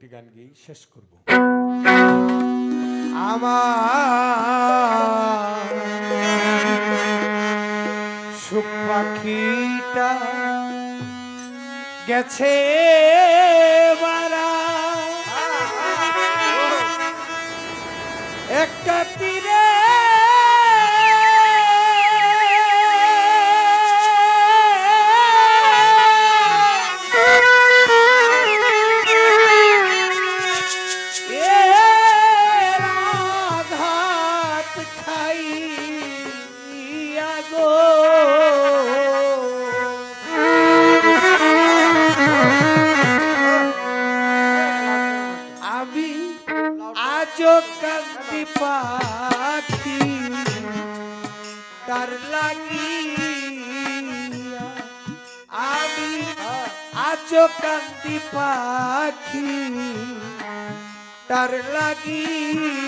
একটি গান গিয়ে শেষ করব। আমার সুখ পাখিটা গেছে। আজও কান্দি পাখি তার লাগি আমি আচো কান্দি পাখি তার লাগিয়া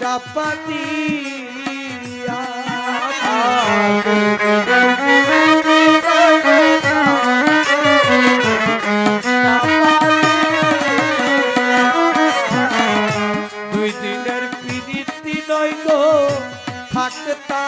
চাপাতি দুই দিনের প্রীতি নয় গো থাকতা।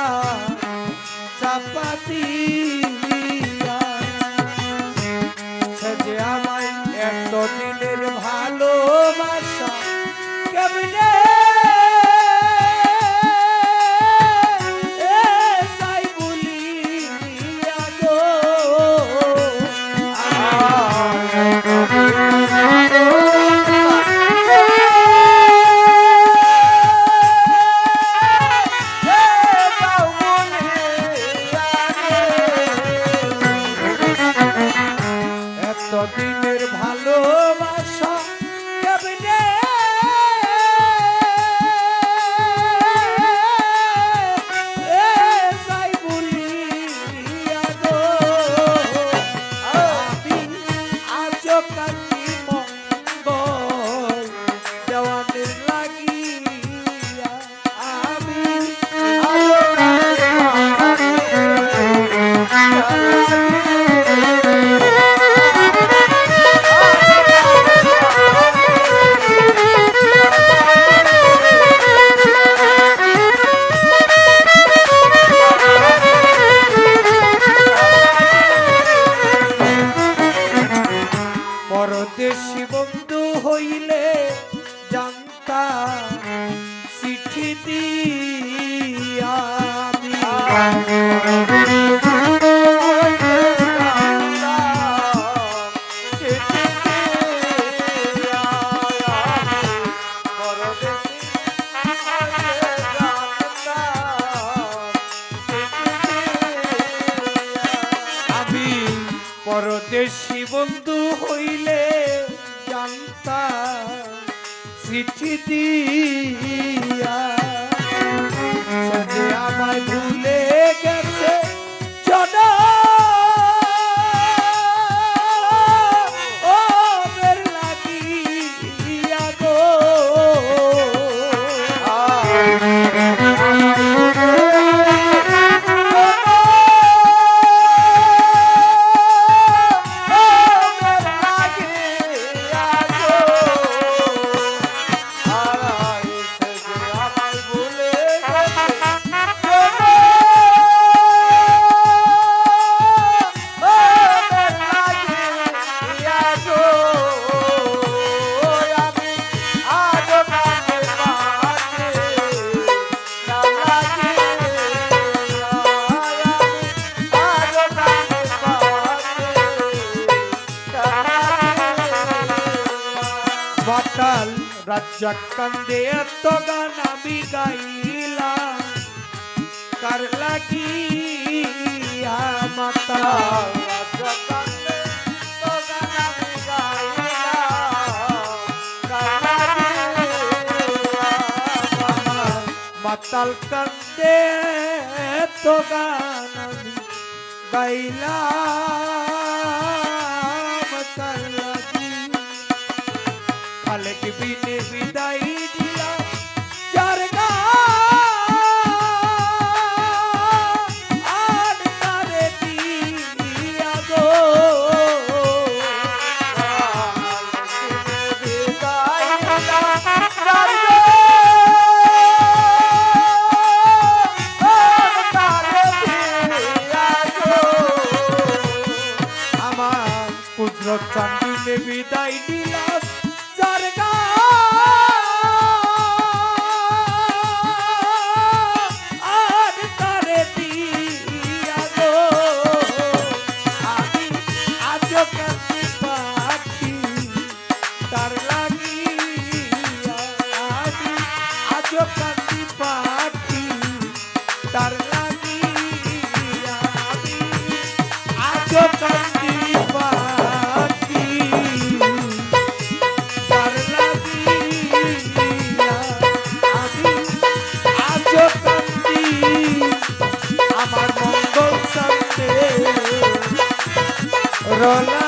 পরদেশি বন্ধু হইলে জানতা চিঠি দিয়া আমায় রাজ্জাক কান্দে এত গান আমি গাইলাম। কার লাগিয়া মাতাল রাজ্জাক কান্দে এত গান আমি গাইলাম। মাতাল কান্দে এত গান আমি খালেক বিনে বিদায়। আমার মঙ্গল সাথে রলা